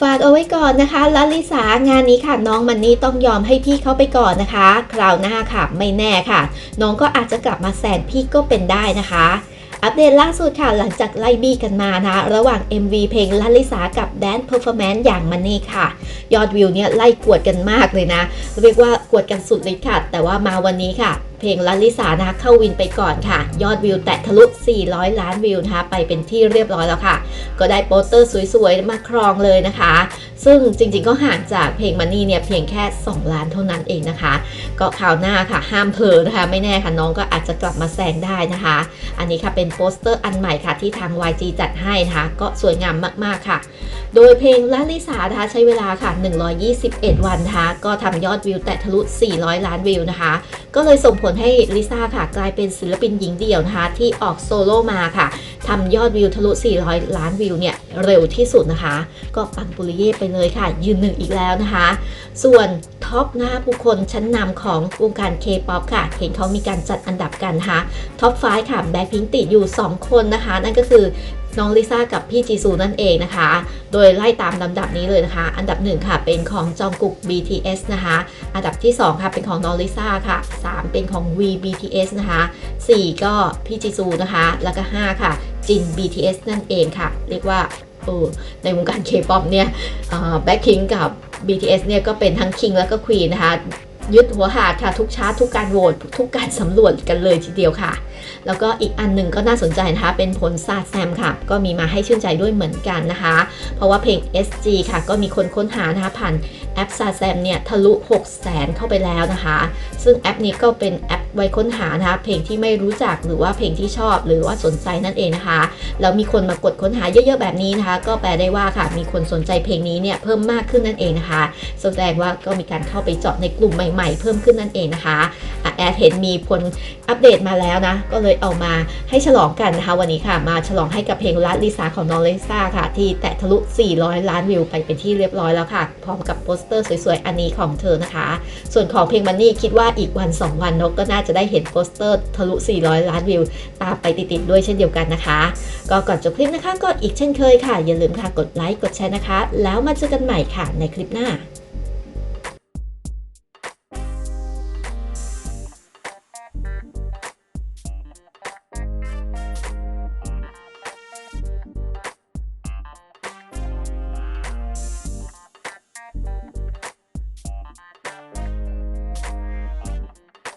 ฝากเอาไว้ก่อนนะคะลลิสางานนี้ค่ะน้องมันนี่ต้องยอมให้พี่เขาไปก่อนนะคะ คราวหน้าค่ะไม่แน่ค่ะ น้องก็อาจจะกลับมาแซงพี่ก็เป็นได้นะคะอัปเดตล่าสุดค่ะหลังจากไล่บี้กันมานะ ระหว่าง MV เพลงลลิสากับ Dance Performance อย่างมันนี่ค่ะ ยอดวิวเนี่ยไล่กวดกันมากเลยนะ เรียกว่ากวดกันสุดเลยค่ะ แต่ว่ามาวันนี้ค่ะ เพลงลลิสานะคะเข้าวินไปก่อนค่ะ ยอดวิวแตะทะลุ 400 ล้านวิวนะคะไปเป็นที่เรียบร้อยแล้วค่ะ ก็ได้โปสเตอร์สวยๆ มาครองเลยนะคะ ซึ่งจริงๆก็ห่างจากเพลงมันนี่เนี่ยเพียงแค่ 2 ล้านเท่านั้นเองนะคะ ก็คราวหน้าค่ะห้ามเพลอนะคะ ไม่แน่ค่ะน้องก็อาจจะกลับมาแซงได้นะคะ อันนี้ค่ะเป็นโปสเตอร์อันใหม่ค่ะที่ทาง YG จัดให้นะคะก็สวยงามมากๆค่ะ โดยเพลงลลิสานะคะใช้เวลาค่ะ 121 วันนะคะก็ทำยอดวิวแตะทะลุ 400 ล้านวิวนะคะ ก็เลยส่งผลให้ลิซ่าค่ะกลายเป็นศิลปินหญิงเดี่ยวนะคะที่ออกโซโล่มาค่ะทำยอดวิวทะลุ 400 ล้านวิวเนี่ยเร็วที่สุดนะคะ ก็ปังปุริเย่ไปเลยค่ะ ยืนหนึ่งอีกแล้วนะคะ ส่วนท็อปนะคะผู้คนชั้นนำของวงการ K-POP ค่ะ เห็นเขามีการจัดอันดับกันนะคะท็อป 5 ค่ะแบ็คพิงติดอยู่ 2 คนนะคะ นั่นก็คือ น้องลิซ่ากับพี่จีซูนั่นเองนะคะ โดยไล่ตามลำดับนี้เลยนะคะ อันดับ1ค่ะเป็นของจองกุก BTS นะคะ อันดับที่ 2 ค่ะเป็นของน้องลิซ่าค่ะ 3 เป็นของ V BTS นะคะ 4 ก็พี่จีซูนะคะ แล้วก็ 5 ค่ะจิน BTS นั่นเองค่ะ เรียกว่าเออในวงการ K-POP เนี่ยแบ็คพิงกับ BTS เนี่ยก็เป็นทั้ง King แล้วก็ Queen นะคะ ยึดหัวหาดค่ะทุกชาร์ตทุกการโหวตทุกการสำรวจกันเลยทีเดียวค่ะ แล้วก็อีกอันหนึ่งก็น่าสนใจนะคะ เป็นผลซาแซมค่ะ ก็มีมาให้ชื่นใจด้วยเหมือนกันนะคะ เพราะว่าเพลง SG ค่ะ ก็มีคนค้นหานะคะผ่านแอปซาแซมเนี่ยทะลุ 6 0แสนเข้าไปแล้วนะคะ ซึ่งแอปนี้ก็เป็นแอป ไว้ค้นหานะคะ เพลงที่ไม่รู้จักหรือว่าเพลงที่ชอบ หรือว่าสนใจนั่นเองนะคะ แล้วมีคนมากดค้นหาเยอะๆแบบนี้นะคะ ก็แปลได้ว่าค่ะ มีคนสนใจเพลงนี้เนี่ยเพิ่มมากขึ้นนั่นเองนะคะ แสดงว่าก็มีการเข้าไปเจาะในกลุ่มใหม่ๆ เพิ่มขึ้นนั่นเองนะคะแอดเห็นมีผลอัปเดตมาแล้วนะ ก็เลยเอามาให้ฉลองกันนะคะ วันนี้ค่ะ มาฉลองให้กับเพลงลัดลิซาของน้องลิซ่าค่ะ ที่แตะทะลุ 400 ล้านวิวไปเป็นที่เรียบร้อยแล้วค่ะ พร้อมกับโปสเตอร์สวยๆ อันนี้ของเธอนะคะ ส่วนของเพลงมันนี่คิดว่าอีกวัน 2 วันนกก็น่าจะได้เห็นโปสเตอร์ทะลุ 400 ล้านวิว ตามไปติดๆด้วยเช่นเดียวกันนะคะ ก็ก่อนจบคลิปนะคะก็อีกเช่นเคยค่ะ อย่าลืมค่ะกดไลค์กดแชร์นะคะ แล้วมาเจอกันใหม่ค่ะในคลิปหน้า